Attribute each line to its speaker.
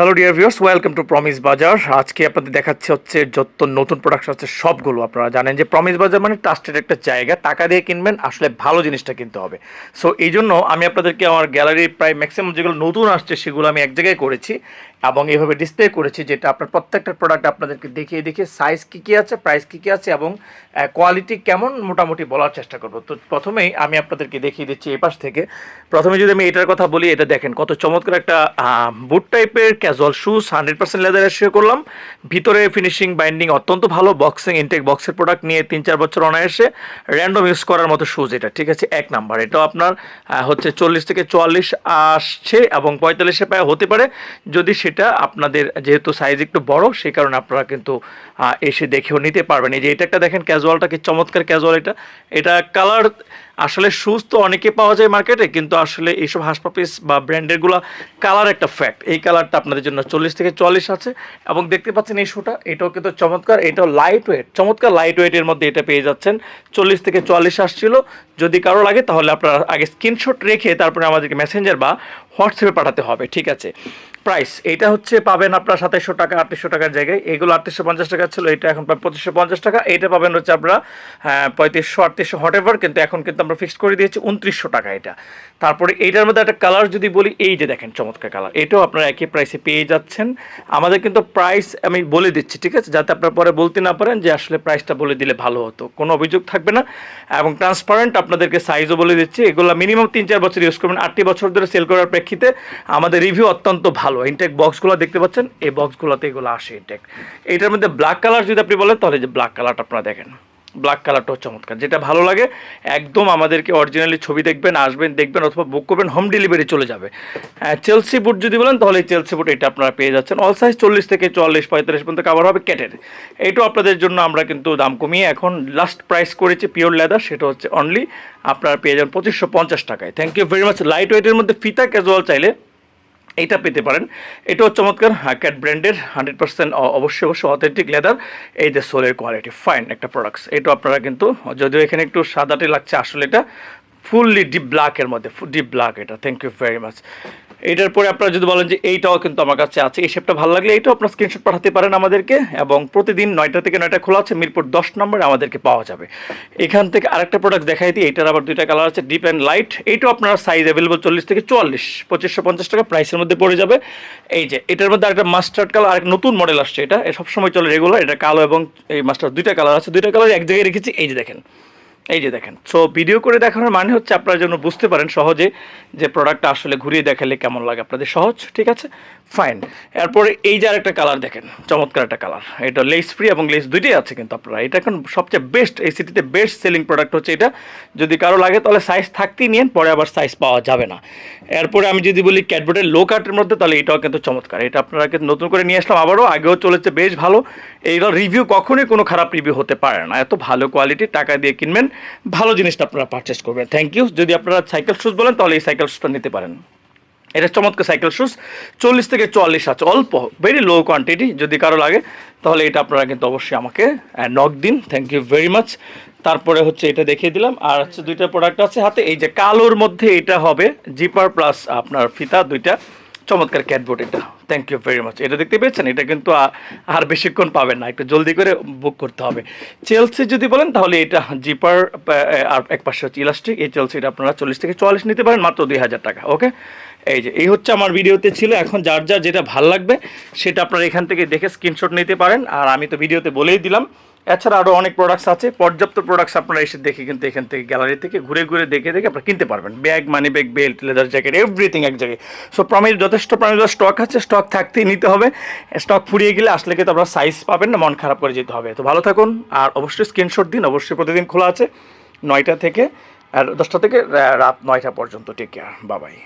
Speaker 1: Hello dear viewers welcome to promise Bazar আজকে আপনাদের দেখাচ্ছে হচ্ছে যত নতুন প্রোডাক্ট আছে সবগুলো। আপনারা জানেন যে প্রমিস বাজার মানে ট্রাস্টেড একটা জায়গা। টাকা দিয়ে কিনবেন, আসলে ভালো জিনিসটা কিনতে হবে। সো এই জন্য আমি আপনাদেরকে আমার গ্যালারির প্রায় ম্যাক্সিমাম যেগুলো নতুন আসছে, সেগুলো আমি এক জায়গায় করেছি। এবং এইভাবে ডিসপ্লে করেছি যেটা আপনার প্রত্যেকটা প্রোডাক্ট আপনাদেরকে দেখিয়ে দেখিয়ে সাইজ কী কী আছে প্রাইস কী কী আছে এবং কোয়ালিটি কেমন মোটামুটি বলার চেষ্টা করব। তো প্রথমেই আমি আপনাদেরকে দেখিয়ে দিচ্ছি এই পাশ থেকে। প্রথমে যদি আমি এটার কথা বলি, এটা দেখেন কত চমৎকার একটা বুট টাইপের casual shoes hundred percent leather share করলাম। ভিতরে ফিনিশিং বাইন্ডিং অত্যন্ত ভালো বক্সিং ইনটেক বক্সের প্রোডাক্ট নিয়ে তিন চার বছর অনায়াসে র্যান্ডম ইউজ করার মতো শুজ এটা, ঠিক আছে? এক নাম্বার এটাও আপনার হচ্ছে চল্লিশ থেকে চুয়াল্লিশ আসছে এবং পঁয়তাল্লিশে প্রায় হতে পারে। যদি সেটা আপনাদের যেহেতু সাইজ একটু বড় সেই কারণে আপনারা কিন্তু এসে দেখেও নিতে পারবেন। এই যে এটা একটা দেখেন ক্যাজুয়ালটা কি চমৎকার ক্যাজুয়াল এটা। এটা কালার আসলে শুজ তো অনেকে পাওয়া যায় মার্কেটে কিন্তু আসলে এইসব হাসপাপিস বা ব্র্যান্ডেরগুলো কালার একটা ফ্যাক্ট এই কালারটা আপনাদের জন্য চল্লিশ থেকে চল্লিশ আছে। এবং দেখতে পাচ্ছেন এই শুটা এটাও কিন্তু চমৎকার, এটাও লাইট ওয়েট চমৎকার লাইট ওয়েটের মধ্যে এটা পেয়ে যাচ্ছেন। চল্লিশ থেকে চুয়াল্লিশ আসছিল। যদি কারও লাগে তাহলে আপনারা আগে স্ক্রিনশট রেখে তারপরে আমাদেরকে মেসেঞ্জার বা হোয়াটসঅ্যাপে পাঠাতে হবে, ঠিক আছে? প্রাইস এটা হচ্ছে পাবেন আপনার সাতাইশশো টাকা আটত্রিশশো টাকার জায়গায়। এগুলো আটত্রিশশো পঞ্চাশ টাকা ছিল এটা এখন প্রায় পঁচিশশো পঞ্চাশ টাকা। এটা পাবেন হচ্ছে আপনারা হ্যাঁ, পঁয়ত্রিশশো আটত্রিশশো হট এভার কিন্তু এখন কিন্তু আমরা ফিক্সড করে দিয়েছি উনত্রিশশো টাকা এটা। তারপরে এইটার মধ্যে একটা কালার যদি বলি এই যে দেখেন চমৎকার কালার এটাও আপনারা একই প্রাইসে পেয়ে যাচ্ছেন। আমাদের কিন্তু প্রাইস আমি বলে দিচ্ছি ঠিক আছে? যাতে আপনারা পরে বলতে না পারেন যে আসলে প্রাইসটা বলে দিলে ভালো হতো কোনো অভিযোগ থাকবে না। এবং ট্রান্সপারেন্ট আপনাদেরকে সাইজও বলে দিচ্ছি এগুলো মিনিমাম তিন চার বছর ইউজ করবেন। আটটি বছর ধরে সেল করার প্রেক্ষিতে আমাদের রিভিউ অত্যন্ত ভালো। ইনটেক বক্সগুলো দেখতে পাচ্ছেন? এই বক্সগুলোতে এগুলো আসে ইনটেক এটার মধ্যে ব্ল্যাক কালার যদি আপনি বলেন, তাহলে যে ব্ল্যাক কালারটা আপনারা দেখেন। ব্ল্যাক কালারটাও চমৎকার। যেটা ভালো লাগে, একদম আমাদেরকে অরিজিনালি ছবি দেখবেন, আসবেন, দেখবেন, অথবা বুক করবেন হোম ডেলিভারি চলে যাবে। চেলসি বুট যদি বলেন, তাহলে চেলসি বুট এটা আপনারা পেয়ে যাচ্ছেন। অল সাইজ চল্লিশ থেকে চল্লিশ পঁয়তাল্লিশ পর্যন্ত কাভার হবে ক্যাটের এইটাও আপনাদের জন্য আমরা কিন্তু দাম কমিয়ে এখন লাস্ট প্রাইস করেছি পিওর লেদার সেটা হচ্ছে অনলি আপনারা পেয়ে যাবেন পঁচিশশো পঞ্চাশ টাকায়। Thank you very much light ওয়েটের মধ্যে ফিতা ক্যাজুয়াল চাইলে এইটা পেতে পারেন। এটাও চমৎকার ক্যাট ব্র্যান্ডের হান্ড্রেড পার্সেন্ট অবশ্যই অবশ্যই অথেন্টিক লেদার এই যে সোলের কোয়ালিটি ফাইন একটা প্রোডাক্টস এটা আপনারা কিন্তু, যদিও এখানে একটু সাদাটে লাগছে আসলে এটা ফুললি ডিপ ব্ল্যাকের মধ্যে ডিপ ব্ল্যাক এটা থ্যাংক ইউ ভেরি মাচ এটার পরে আপনারা যদি বলেন যে এইটাও কিন্তু আমার কাছে আছে, এই শেপটা ভালো লাগলে এইটাও আপনার স্ক্রিনশট পাঠাতে পারেন আমাদেরকে এবং প্রতিদিন নয়টা থেকে নয়টা খোলা আছে, মিরপুর দশ নম্বরে আমাদেরকে পাওয়া যাবে। এখান থেকে আরেকটা প্রোডাক্ট দেখাই দিই, এটার আবার দুইটা কালার আছে ডিপ অ্যান্ড লাইট এইটাও আপনার সাইজ অ্যাভেলেবল চল্লিশ থেকে চুয়াল্লিশ, পঁচিশশো পঞ্চাশ টাকা প্রাইসের মধ্যে পড়ে যাবে। এই যে, এটার মধ্যে আরেকটা মাস্টার্ড কালার আরেক নতুন মডেল আসছে এটা সবসময় চলে রেগুলার এটা কালো এবং এই মাস্টার দুইটা কালার আছে, দুইটা কালার এক জায়গায় রেখেছি, এই যে দেখেন। এই যে দেখেন সো ভিডিও করে দেখানোর মানে হচ্ছে আপনারা যেন বুঝতে পারেন সহজে যে প্রোডাক্টটা আসলে ঘুরিয়ে দেখালে কেমন লাগে। আপনাদের সহজ, ঠিক আছে? ফাইন এরপরে এই যে আরেকটা কালার দেখেন, চমৎকার একটা কালার এটা লেস ফ্রি এবং লেস দুইটাই আছে কিন্তু আপনারা। এটা এখন সবচেয়ে বেস্ট এই সিটিতে বেস্ট সেলিং প্রোডাক্ট হচ্ছে এটা। যদি কারও লাগে তাহলে সাইজ থাকতেই নিন পরে আবার সাইজ পাওয়া যাবে না। এরপরে আমি যদি বলি ক্যাটবোর্ডের লো কাটের মধ্যে, তাহলে এটাও কিন্তু চমৎকার। এটা আপনারা কিন্তু নতুন করে নিয়ে আসলাম আবারও, আগেও চলেছে বেশ ভালো। এইগুলো রিভিউ কখনোই কোনো খারাপ রিভিউ হতে পারে না। এত ভালো কোয়ালিটি টাকা দিয়ে কিনবেন, ভালো জিনিসটা আপনারা পারচেস করবেন। থ্যাংক ইউ যদি আপনারা সাইকেল শ্যুজ বলেন, তাহলে এই সাইকেল শুজটা নিতে পারেন। এটা চমৎকার সাইকেল শুজ চল্লিশ থেকে চুয়াল্লিশ আছে অল্প ভেরি লো কোয়ান্টিটি যদি কারও লাগে, তাহলে এটা আপনারা কিন্তু অবশ্যই আমাকে নক দিন থ্যাংক ইউ ভেরি মাচ তারপরে হচ্ছে এটা দেখিয়ে দিলাম, আর হচ্ছে দুইটা প্রোডাক্ট আছে হাতে, এই যে কালোর মধ্যে এটা হবে জিপার প্লাস আপনার ফিতা, দুইটা, চমৎকার ক্যাটবোর্ড এটা। থ্যাংক ইউ ভেরি মাচ এটা দেখতে পেয়েছেন? এটা কিন্তু আর বেশিক্ষণ পাবেন না। একটু জলদি করে বুক করতে হবে। চেলসি যদি বলেন, তাহলে এটা জিপার আর এক পাশে হচ্ছে ইলাস্টিক এই চেলসিটা আপনারা চল্লিশ থেকে চুয়াল্লিশ নিতে পারেন, মাত্র দুই হাজার টাকা, ওকে? এই যে, এই হচ্ছে আমার ভিডিওতে ছিল। এখন যার যার যেটা ভালো লাগবে, সেটা আপনারা এখান থেকে দেখে স্ক্রিনশট নিতে পারেন। আর আমি তো ভিডিওতে বলেই দিলাম এছাড়া আরও অনেক প্রোডাক্টস আছে। পর্যাপ্ত প্রোডাক্টস আপনারা এসে দেখে কিন্তু এখান থেকে গ্যালারি থেকে ঘুরে ঘুরে দেখে দেখে আপনারা কিনতে পারবেন। Bag money bag belt leather jacket everything এক জায়গায়। সো প্রমিস যথেষ্ট প্রমিস স্টক আছে স্টক থাকতেই নিতে হবে। স্টক ফুরিয়ে গেলে আসলে কিন্তু আপনারা সাইজ পাবেন না, মন খারাপ করে যেতে হবে। তো ভালো থাকুন, আর অবশ্যই স্ক্রিনশট দিন, অবশ্যই প্রতিদিন খোলা আছে। নয়টা থেকে, আর দশটা থেকে রাত নয়টা পর্যন্ত। টেক কেয়ার বাবাই